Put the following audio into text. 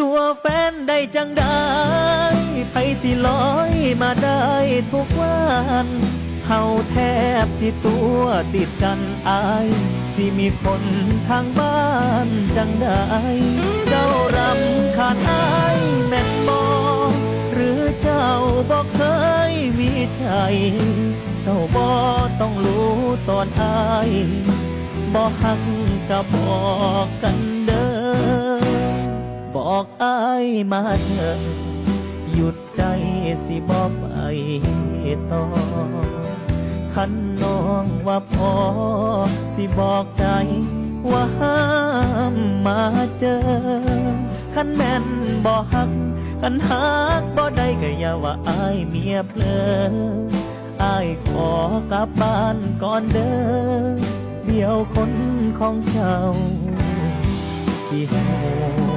ตัวแฟนได้จังได้ไปสิลอยมาได้ทุกวันเฮาแทบสิตัวติดกันอาย สิมีคนทางบ้านจังได้ เจ้ารำคาญอายแม่นบอหรือเจ้าบอกเคยมีใจ เจ้าบอต้องรู้ตอนอายบอกหักก็บบอกกัน บอกอายมาเถอะหยุดใจสิบอกไปต่อคันน้องว่าพอ สิบอกใจว่าห้ามมาเจอ คันแม่นบ่หัก คันหักบ่ได้ก็อย่าว่าอายเมียเพลออายขอกลับบ้านก่อนเด้อเดียวคนของเจ้าสิโห